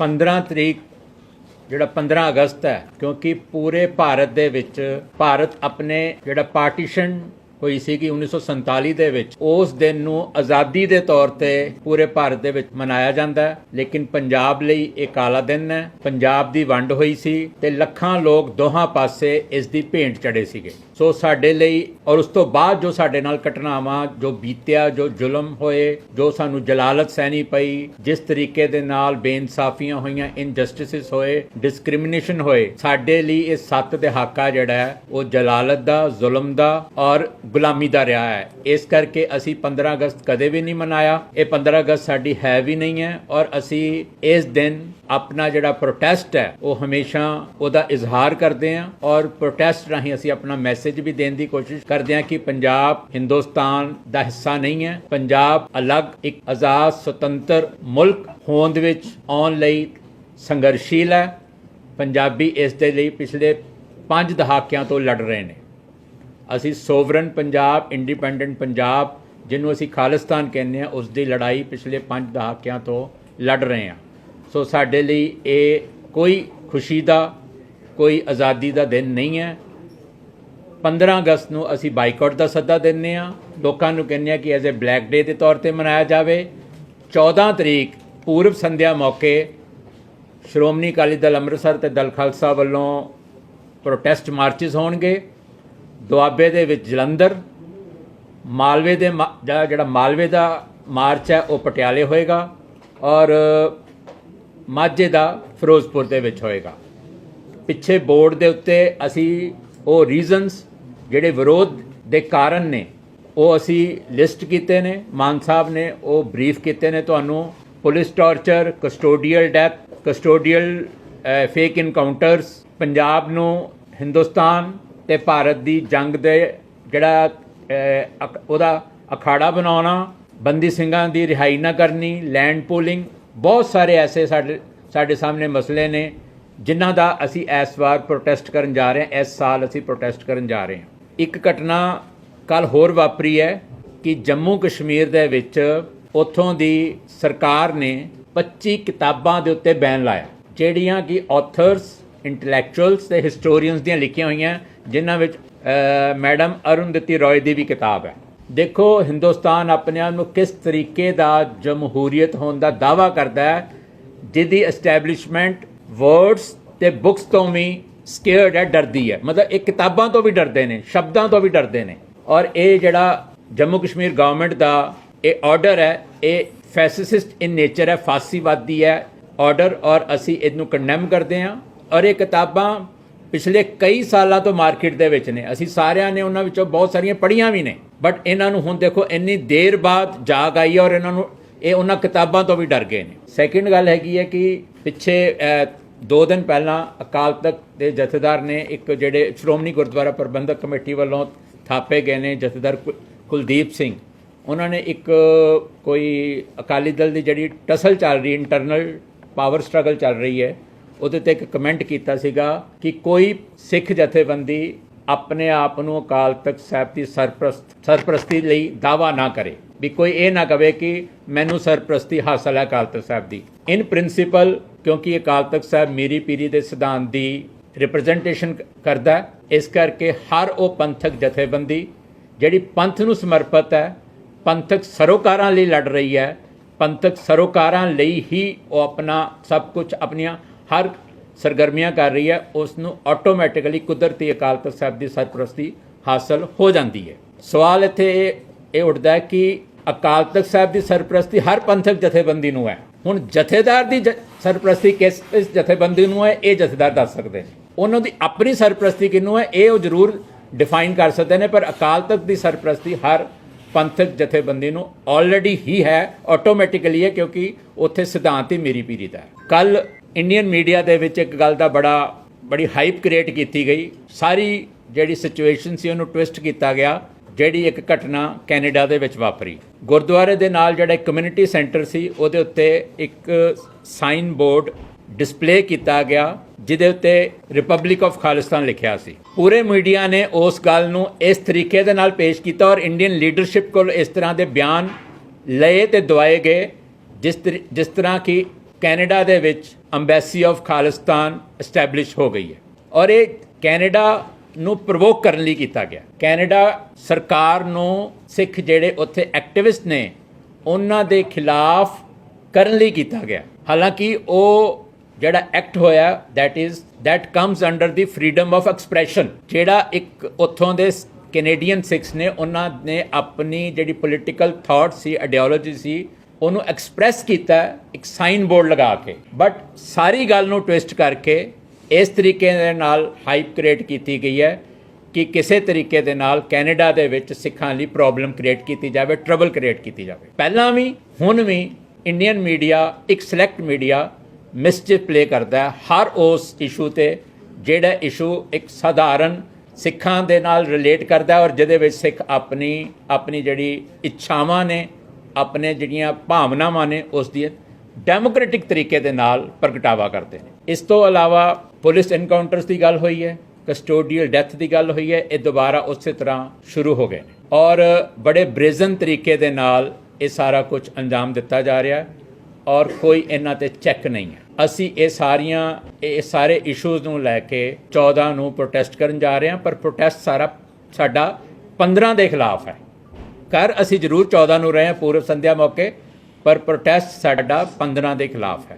15 ਤਰੀਕ ਜਿਹੜਾ 15 ਅਗਸਤ ਹੈ, ਕਿਉਂਕਿ ਪੂਰੇ ਭਾਰਤ ਦੇ ਵਿੱਚ ਭਾਰਤ ਆਪਣੇ ਜਿਹੜਾ ਪਾਰਟੀਸ਼ਨ ਹੋਈ ਸੀਗੀ 1947 ਦੇ ਵਿੱਚ। ਉਸ ਦਿਨ ਨੂੰ ਆਜ਼ਾਦੀ ਦੇ ਤੌਰ ਤੇ ਪੂਰੇ ਭਾਰਤ ਦੇ ਵਿੱਚ ਮਨਾਇਆ ਜਾਂਦਾ ਹੈ, ਲੇਕਿਨ ਪੰਜਾਬ ਲਈ ਇਹ ਕਾਲਾ ਦਿਨ ਹੈ। ਪੰਜਾਬ ਦੀ ਵੰਡ ਹੋਈ ਸੀ ਤੇ ਲੱਖਾਂ ਲੋਕ ਦੋਹਾਂ ਪਾਸੇ ਇਸ ਦੀ ਭੇਂਟ ਚੜੇ ਸੀਗੇ। ਸੋ ਸਾਡੇ ਲਈ ਔਰ ਉਸ ਤੋਂ ਬਾਅਦ ਜੋ ਸਾਡੇ ਨਾਲ ਘਟਨਾਵਾਂ, ਜੋ ਬੀਤਿਆ, ਜੋ ਜ਼ੁਲਮ ਹੋਏ, ਜੋ ਸਾਨੂੰ ਜਲਾਲਤ ਸਹਿਣੀ ਪਈ, ਜਿਸ ਤਰੀਕੇ ਦੇ ਨਾਲ ਬੇਇਨਸਾਫੀਆਂ ਹੋਈਆਂ ਇਨਜਸਟਿਸਿਸ ਹੋਏ ਡਿਸਕ੍ਰਿਮੀਨੇਸ਼ਨ ਹੋਏ, ਸਾਡੇ ਲਈ ਇਹ ਸੱਤ ਦਹਾਕਾ ਜਿਹੜਾ ਹੈ, ਉਹ ਜਲਾਲਤ ਦਾ, ਜ਼ੁਲਮ ਦਾ ਔਰ ਗੁਲਾਮੀ ਦਾ ਰਿਹਾ ਹੈ। ਇਸ ਕਰਕੇ ਅਸੀਂ 15 ਅਗਸਤ ਕਦੇ ਵੀ ਨਹੀਂ ਮਨਾਇਆ। ਇਹ 15 ਅਗਸਤ ਸਾਡੀ ਹੈ ਵੀ ਨਹੀਂ ਹੈ ਔਰ ਅਸੀਂ ਇਸ ਦਿਨ ਆਪਣਾ ਜਿਹੜਾ ਪ੍ਰੋਟੈਸਟ ਹੈ, ਉਹ ਹਮੇਸ਼ਾ ਉਹਦਾ ਇਜ਼ਹਾਰ ਕਰਦੇ ਹਾਂ ਔਰ ਪ੍ਰੋਟੈਸਟ ਰਾਹੀਂ ਅਸੀਂ ਆਪਣਾ ਮੈਸੇਜ ਵੀ ਦੇਣ ਦੀ ਕੋਸ਼ਿਸ਼ ਕਰਦੇ ਹਾਂ ਕਿ ਪੰਜਾਬ, ਹਿੰਦੁਸਤਾਨ ਦਾ ਹਿੱਸਾ ਨਹੀਂ ਹੈ। ਪੰਜਾਬ ਅਲੱਗ ਇੱਕ ਆਜ਼ਾਦ, ਸੁਤੰਤਰ ਮੁਲਕ ਹੋਂਦ ਵਿੱਚ ਆਉਣ ਲਈ ਸੰਘਰਸ਼ੀਲ ਹੈ। ਪੰਜਾਬੀ ਇਸ ਦੇ ਲਈ ਪਿਛਲੇ 5 ਦਹਾਕਿਆਂ ਤੋਂ ਲੜ ਰਹੇ ਨੇ। ਅਸੀਂ ਸੋਵਰਨ ਪੰਜਾਬ, ਇੰਡੀਪੈਂਡੈਂਟ ਪੰਜਾਬ, ਜਿਹਨੂੰ ਅਸੀਂ ਖਾਲਿਸਤਾਨ ਕਹਿੰਦੇ ਆ ਉਸ ਦੀ ਲੜਾਈ ਪਿਛਲੇ 5 ਦਹਾਕਿਆਂ ਤੋਂ ਲੜ ਰਹੇ ਹਾਂ। ਸੋ ਸਾਡੇ ਲਈ ਇਹ ਕੋਈ ਖੁਸ਼ੀ ਦਾ, ਕੋਈ ਆਜ਼ਾਦੀ ਦਾ ਦਿਨ ਨਹੀਂ ਹੈ। 15 ਅਗਸਤ ਨੂੰ ਅਸੀਂ ਬਾਈਕਾਟ ਦਾ ਸੱਦਾ ਦਿੰਨੇ ਆ ਲੋਕਾਂ ਨੂੰ ਕਹਿੰਦੇ ਆ ਕਿ ਐਜ਼ ਅ ਬਲੈਕ ਡੇ ਦੇ ਤੌਰ ਤੇ ਮਨਾਇਆ ਜਾਵੇ। 14 ਤਰੀਕ ਪੂਰਬ ਸੰਧਿਆ ਮੌਕੇ, ਸ਼੍ਰੋਮਣੀ ਅਕਾਲੀ ਦਲ ਅੰਮ੍ਰਿਤਸਰ ਤੇ ਦਲ ਖਾਲਸਾ ਵੱਲੋਂ ਪ੍ਰੋਟੈਸਟ ਮਾਰਚਸ ਹੋਣਗੇ। ਦੁਆਬੇ ਦੇ ਵਿੱਚ ਜਲੰਧਰ, ਮਾਲਵੇ ਦੇ ਮਾ- ਜਿਹੜਾ ਜਿਹੜਾ ਮਾਲਵੇ ਦਾ ਮਾਰਚ ਹੈ, ਉਹ ਪਟਿਆਲੇ ਹੋਏਗਾ ਔਰ ਮਾਝੇ ਦਾ ਫਿਰੋਜ਼ਪੁਰ ਦੇ ਵਿੱਚ ਹੋਏਗਾ। ਪਿੱਛੇ ਬੋਰਡ ਦੇ ਉੱਤੇ ਅਸੀਂ ਉਹ ਰੀਜ਼ਨਸ ਜਿਹੜੇ ਵਿਰੋਧ ਦੇ ਕਾਰਨ ਨੇ, ਉਹ ਅਸੀਂ ਲਿਸਟ ਕੀਤੇ ਨੇ, ਮਾਨ ਸਾਹਿਬ ਨੇ ਉਹ ਬਰੀਫ ਕੀਤੇ ਨੇ ਤੁਹਾਨੂੰ। Police torture, custodial death, custodial fake encounters Punjab ਨੂੰ ਹਿੰਦੁਸਤਾਨ ਤੇ ਭਾਰਤ ਦੀ ਜੰਗ ਦੇ ਜਿਹੜਾ ਅਹ, ਉਹਦਾ ਅਖਾੜਾ ਬਣਾਉਣਾ ਬੰਦੀ ਸਿੰਘਾਂ ਦੀ ਰਿਹਾਈ ਨਾ ਕਰਨੀ ਲੈਂਡ ਪੂਲਿੰਗ ਬਹੁਤ ਸਾਰੇ ਐਸੇ ਸਾਡੇ ਸਾਡੇ ਸਾਹਮਣੇ ਮਸਲੇ ਨੇ ਜਿਨ੍ਹਾਂ ਦਾ ਅਸੀਂ ਇਸ ਵਾਰ ਪ੍ਰੋਟੈਸਟ ਕਰਨ ਜਾ ਰਹੇ ਹਾਂ ਇਸ ਸਾਲ ਅਸੀਂ ਪ੍ਰੋਟੈਸਟ ਕਰਨ ਜਾ ਰਹੇ ਹਾਂ। ਇੱਕ ਘਟਨਾ ਕੱਲ ਹੋਰ ਵਾਪਰੀ ਹੈ ਕਿ ਜੰਮੂ ਕਸ਼ਮੀਰ ਦੇ ਵਿੱਚ ਉੱਥੋਂ ਦੀ ਸਰਕਾਰ ਨੇ 25 ਕਿਤਾਬਾਂ ਦੇ ਉੱਤੇ ਬੈਨ ਲਾਇਆ ਜਿਹੜੀਆਂ ਕਿ ਆਥਰਸ ਇੰਟੈਲੈਕਚੁਅਲਸ ਤੇ ਹਿਸਟੋਰੀਅਨਸ ਦੀਆਂ ਲਿਖੀਆਂ ਹੋਈਆਂ, ਜਿਨ੍ਹਾਂ ਵਿੱਚ ਮੈਡਮ ਅਰੁਣਦਤੀ ਰੋਏ ਦੀ ਵੀ ਕਿਤਾਬ ਹੈ। ਦੇਖੋ, ਹਿੰਦੁਸਤਾਨ ਆਪਣੇ ਆਪ ਨੂੰ ਕਿਸ ਤਰੀਕੇ ਦਾ ਜਮਹੂਰੀਅਤ ਹੋਣ ਦਾ ਦਾਵਾ ਕਰਦਾ ਹੈ, ਜਿਹਦੀ ਐਸਟੈਬਲਿਸ਼ਮੈਂਟ ਵਰਡਸ ਤੇ ਬੁੱਕਸ ਤੋਂ ਵੀ ਸਕੇਅਰਡ ਹੈ, ਡਰਦੀ ਹੈ। ਮਤਲਬ ਇਹ ਕਿਤਾਬਾਂ ਤੋਂ ਵੀ ਡਰਦੇ ਨੇ, ਸ਼ਬਦਾਂ ਤੋਂ ਵੀ ਡਰਦੇ ਨੇ। ਔਰ ਇਹ ਜਿਹੜਾ ਜੰਮੂ ਕਸ਼ਮੀਰ ਗਵਰਨਮੈਂਟ ਦਾ ਇਹ ਆਰਡਰ ਹੈ, ਇਹ ਫੈਸਿਸਟ ਇਨ ਨੇਚਰ ਹੈ, ਫਾਸੀਵਾਦੀ ਹੈ ਆਰਡਰ ਔਰ ਅਸੀਂ ਇਹਨੂੰ ਕੰਡੈਮ ਕਰਦੇ ਹਾਂ। ਔਰ ਇਹ ਕਿਤਾਬਾਂ ਪਿਛਲੇ ਕਈ ਸਾਲਾਂ ਤੋਂ ਮਾਰਕੀਟ ਦੇ ਵਿੱਚ ਨੇ। ਅਸੀਂ ਸਾਰਿਆਂ ਨੇ ਉਹਨਾਂ ਵਿੱਚੋਂ ਬਹੁਤ ਸਾਰੀਆਂ ਪੜ੍ਹੀਆਂ ਵੀ ਨੇ। ਬਟ ਇਹਨਾਂ ਨੂੰ ਹੁਣ ਦੇਖੋ ਇੰਨੀ ਦੇਰ ਬਾਅਦ ਜਾਗ ਆਈ ਹੈ ਔਰ ਇਹਨਾਂ ਨੂੰ ਇਹ ਉਹਨਾਂ ਕਿਤਾਬਾਂ ਤੋਂ ਵੀ ਡਰ ਗਏ ਨੇ। ਸੈਕਿੰਡ ਗੱਲ ਹੈਗੀ ਹੈ ਕਿ ਪਿੱਛੇ ਅਹ, ਦੋ ਦਿਨ ਪਹਿਲਾਂ ਅਕਾਲ ਤਖਤ ਦੇ ਜਥੇਦਾਰ ਨੇ ਇੱਕ ਜਿਹੜੇ ਸ਼੍ਰੋਮਣੀ ਗੁਰਦੁਆਰਾ ਪ੍ਰਬੰਧਕ ਕਮੇਟੀ ਵੱਲੋਂ ਥਾਪੇ ਗਏ ਨੇ ਜਥੇਦਾਰ ਕੁ- ਕੁਲਦੀਪ ਸਿੰਘ। ਉਹਨਾਂ ਨੇ ਇੱਕ ਕੋਈ ਅਕਾਲੀ ਦਲ ਦੀ ਜਿਹੜੀ ਟਸਲ ਚੱਲ ਰਹੀ ਇੰਟਰਨਲ ਪਾਵਰ ਸਟਰਗਲ ਚੱਲ ਰਹੀ ਹੈ। ਉਹਦੇ ਤੇ ਇੱਕ ਕਮੈਂਟ ਕੀਤਾ ਸੀਗਾ ਕਿ ਕੋਈ ਸਿੱਖ ਜਥੇਬੰਦੀ ਆਪਣੇ ਆਪ ਨੂੰ ਅਕਾਲ ਤਖਤ ਸਾਹਿਬ ਦੀ ਸਰਪ੍ਰਸਤ, ਸਰਪ੍ਰਸਤੀ ਲਈ ਦਾਵਾ ਨਾ ਕਰੇ। ਵੀ ਕੋਈ ਇਹ ਨਾ ਕਵੇ ਕਿ ਮੈਨੂੰ ਸਰਪ੍ਰਸਤੀ ਹਾਸਲ ਹੈ ਅਕਾਲ ਤਖਤ ਸਾਹਿਬ ਦੀ। ਇਨ ਪ੍ਰਿੰਸੀਪਲ ਕਿਉਂਕਿ ਅਕਾਲ ਤਖਤ ਸਾਹਿਬ ਮੇਰੀ ਪੀਰੀ ਦੇ ਸਿਧਾਂਤ ਦੀ ਰਿਪਰੈਜ਼ੈਂਟੇਸ਼ਨ ਕਰਦਾ ਇਸ ਕਰਕੇ ਹਰ ਉਹ ਪੰਥਕ ਜਥੇਬੰਦੀ ਜਿਹੜੀ ਪੰਥ ਨੂੰ ਸਮਰਪਿਤ ਹੈ, ਪੰਥਕ ਸਰੋਕਾਰਾਂ ਲਈ ਲੜ ਰਹੀ ਹੈ, ਪੰਥਕ ਸਰੋਕਾਰਾਂ ਲਈ ਹੀ ਉਹ ਆਪਣਾ ਸਭ ਕੁਝ ਆਪਣੀਆਂ ਹਰ ਸਰਗਰਮੀਆਂ ਕਰ ਰਹੀ ਹੈ ਉਸ ਨੂੰ ਆਟੋਮੈਟਿਕਲੀ ਕੁਦਰਤੀ ਅਕਾਲ ਤਖਤ ਸਾਹਿਬ ਦੀ ਸਰਪ੍ਰਸਤੀ ਹਾਸਲ ਹੋ ਜਾਂਦੀ ਹੈ। ਸਵਾਲ ਇੱਥੇ ਇਹ ਇਹ ਉੱਠਦਾ ਹੈ ਕਿ ਅਕਾਲ ਤਖਤ ਸਾਹਿਬ ਦੀ ਸਰਪ੍ਰਸਤੀ ਹਰ ਪੰਥਕ ਜਥੇਬੰਦੀ ਨੂੰ ਹੈ। ਹੁਣ ਜਥੇਦਾਰ ਦੀ ਜ- ਸਰਪ੍ਰਸਤੀ ਕਿਸ, ਇਸ ਜਥੇਬੰਦੀ ਨੂੰ ਹੈ, ਇਹ ਜਥੇਦਾਰ ਦੱਸ ਸਕਦੇ ਨੇ। ਉਹਨਾਂ ਦੀ ਆਪਣੀ ਸਰਪ੍ਰਸਤੀ ਕਿਹਨੂੰ ਹੈ, ਇਹ ਉਹ ਜ਼ਰੂਰ ਡਿਫਾਈਨ ਕਰ ਸਕਦੇ ਨੇ, ਪਰ ਅਕਾਲ ਤਖਤ ਦੀ ਸਰਪ੍ਰਸਤੀ ਹਰ ਪੰਥਕ ਜਥੇਬੰਦੀ ਨੂੰ ਆਲਰੇਡੀ ਹੀ ਹੈ ਆਟੋਮੈਟਿਕਲੀ ਹੈ, ਕਿਉਂਕਿ ਉੱਥੇ ਸਿਧਾਂਤ ਹੀ ਮੇਰੀ ਪੀਰੀ ਦਾ ਹੈ। ਕੱਲ ਇੰਡੀਅਨ ਮੀਡੀਆ ਦੇ ਵਿੱਚ ਇੱਕ ਗੱਲ ਦਾ ਬੜਾ, ਬੜੀ ਹਾਈਪ ਕ੍ਰੀਏਟ ਕੀਤੀ ਗਈ। ਸਾਰੀ ਜਿਹੜੀ ਸਿਚੁਏਸ਼ਨ ਸੀ, ਉਹਨੂੰ ਟਵਿਸਟ ਕੀਤਾ ਗਿਆ, ਜਿਹੜੀ ਇੱਕ ਘਟਨਾ ਕੈਨੇਡਾ ਦੇ ਵਿੱਚ ਵਾਪਰੀ। ਗੁਰਦੁਆਰੇ ਦੇ ਨਾਲ ਜਿਹੜਾ ਕਮਿਊਨਿਟੀ ਸੈਂਟਰ ਸੀ, ਉਹਦੇ ਉੱਤੇ ਇੱਕ ਸਾਈਨ ਬੋਰਡ ਡਿਸਪਲੇ ਕੀਤਾ ਗਿਆ, ਜਿਹਦੇ ਉੱਤੇ ਰਿਪਬਲਿਕ ਆਫ ਖਾਲਿਸਤਾਨ ਲਿਖਿਆ ਸੀ। ਪੂਰੇ ਮੀਡੀਆ ਨੇ ਉਸ ਗੱਲ ਨੂੰ ਇਸ ਤਰੀਕੇ ਦੇ ਨਾਲ ਪੇਸ਼ ਕੀਤਾ ਔਰ ਇੰਡੀਅਨ ਲੀਡਰਸ਼ਿਪ ਕੋਲ ਇਸ ਤਰ੍ਹਾਂ ਦੇ ਬਿਆਨ ਲਏ ਤੇ ਦਵਾਏ ਗਏ, ਜਿਸ ਤਰੀ- ਜਿਸ ਤਰ੍ਹਾਂ ਕਿ ਕੈਨੇਡਾ ਦੇ ਵਿੱਚ ਅੰਬੈਸੀ ਆਫ ਖਾਲਿਸਤਾਨ ਐਸਟੈਬਲਿਸ਼ ਹੋ ਗਈ ਹੈ। ਔਰ ਇਹ ਕੈਨੇਡਾ ਨੂੰ ਪ੍ਰਵੋਕ ਕਰਨ ਲਈ ਕੀਤਾ ਗਿਆ। ਕੈਨੇਡਾ ਸਰਕਾਰ ਨੂੰ ਸਿੱਖ ਜਿਹੜੇ ਉੱਥੇ ਐਕਟਿਵਿਸਟ ਨੇ, ਉਹਨਾਂ ਦੇ ਖਿਲਾਫ ਕਰਨ ਲਈ ਕੀਤਾ ਗਿਆ। ਹਾਲਾਂਕਿ ਉਹ ਜਿਹੜਾ ਐਕਟ ਹੋਇਆ, that is that comes under the freedom of expression ਜਿਹੜਾ ਇੱਕ ਉੱਥੋਂ ਦੇ ਕੈਨੇਡੀਅਨ ਸਿੱਖਸ ਨੇ, ਉਹਨਾਂ ਨੇ ਆਪਣੀ ਜਿਹੜੀ ਪੋਲੀਟੀਕਲ ਥਾਟ ਸੀ ਆਈਡੀਓਲੋਜੀ ਸੀ ਉਹਨੂੰ ਐਕਸਪ੍ਰੈਸ ਕੀਤਾ ਇੱਕ ਸਾਈਨ ਬੋਰਡ ਲਗਾ ਕੇ। ਬਟ ਸਾਰੀ ਗੱਲ ਨੂੰ ਟਵਿਸਟ ਕਰਕੇ ਇਸ ਤਰੀਕੇ ਦੇ ਨਾਲ ਹਾਈਪ ਕ੍ਰੀਏਟ ਕੀਤੀ ਗਈ ਹੈ ਕਿ ਕਿਸੇ ਤਰੀਕੇ ਦੇ ਨਾਲ ਕੈਨੇਡਾ ਦੇ ਵਿੱਚ ਸਿੱਖਾਂ ਲਈ ਪ੍ਰੋਬਲਮ ਕ੍ਰੀਏਟ ਕੀਤੀ ਜਾਵੇ ਟਰਬਲ ਕ੍ਰੀਏਟ ਕੀਤੀ ਜਾਵੇ। ਪਹਿਲਾਂ ਵੀ, ਹੁਣ ਵੀ ਇੰਡੀਅਨ ਮੀਡੀਆ ਇੱਕ ਸਿਲੈਕਟ ਮੀਡੀਆ ਮਿਸਚਿਫ ਪਲੇ ਕਰਦਾ ਹੈ। ਹਰ ਉਸ ਇਸ਼ੂ ਤੇ ਜਿਹੜਾ ਇਸ਼ੂ ਇੱਕ ਸਧਾਰਨ ਸਿੱਖਾਂ ਦੇ ਨਾਲ ਰਿਲੇਟ ਕਰਦਾ ਔਰ ਜਿਹਦੇ ਵਿੱਚ ਸਿੱਖ ਆਪਣੀ ਆਪਣੀ ਜਿਹੜੀ ਇੱਛਾਵਾਂ ਨੇ ਆਪਣੇ ਜਿਹੜੀਆਂ ਭਾਵਨਾਵਾਂ ਨੇ ਉਸ ਦੀ ਡੈਮੋਕ੍ਰੈਟਿਕ ਤਰੀਕੇ ਦੇ ਨਾਲ ਪ੍ਰਗਟਾਵਾ ਕਰਦੇ ਨੇ। ਇਸ ਤੋਂ ਇਲਾਵਾ ਪੁਲਿਸ ਐਨਕਾਊਂਟਰਸ ਦੀ ਗੱਲ ਹੋਈ ਹੈ ਕਸਟੋਡੀਅਲ ਡੈਥ ਦੀ ਗੱਲ ਹੋਈ ਹੈ, ਇਹ ਦੁਬਾਰਾ ਉਸੇ ਤਰ੍ਹਾਂ ਸ਼ੁਰੂ ਹੋ ਗਏ ਨੇ। ਔਰ ਬੜੇ ਬ੍ਰੇਜ਼ਨ ਤਰੀਕੇ ਦੇ ਨਾਲ ਇਹ ਸਾਰਾ ਕੁਝ ਅੰਜਾਮ ਦਿੱਤਾ ਜਾ ਰਿਹਾ ਔਰ ਕੋਈ ਇਹਨਾਂ ਤੇ ਚੈੱਕ ਨਹੀਂ ਹੈ। ਅਸੀਂ ਇਹ ਸਾਰੀਆਂ, ਇਹ ਸਾਰੇ ਇਸ਼ੂਜ਼ ਨੂੰ ਲੈ ਕੇ 14 ਨੂੰ ਪ੍ਰੋਟੈਸਟ ਕਰਨ ਜਾ ਰਹੇ ਹਾਂ, ਪਰ ਪ੍ਰੋਟੈਸਟ ਸਾਰਾ, ਸਾਡਾ 15 ਦੇ ਖਿਲਾਫ ਹੈ। ਕਰ ਅਸੀਂ ਜ਼ਰੂਰ 14 ਨੂੰ ਰਹੇ ਹਾਂ ਪੂਰਵ ਸੰਧਿਆ ਮੌਕੇ, ਪਰ ਪ੍ਰੋਟੈਸਟ ਸਾਡਾ 15 ਦੇ ਖਿਲਾਫ ਹੈ।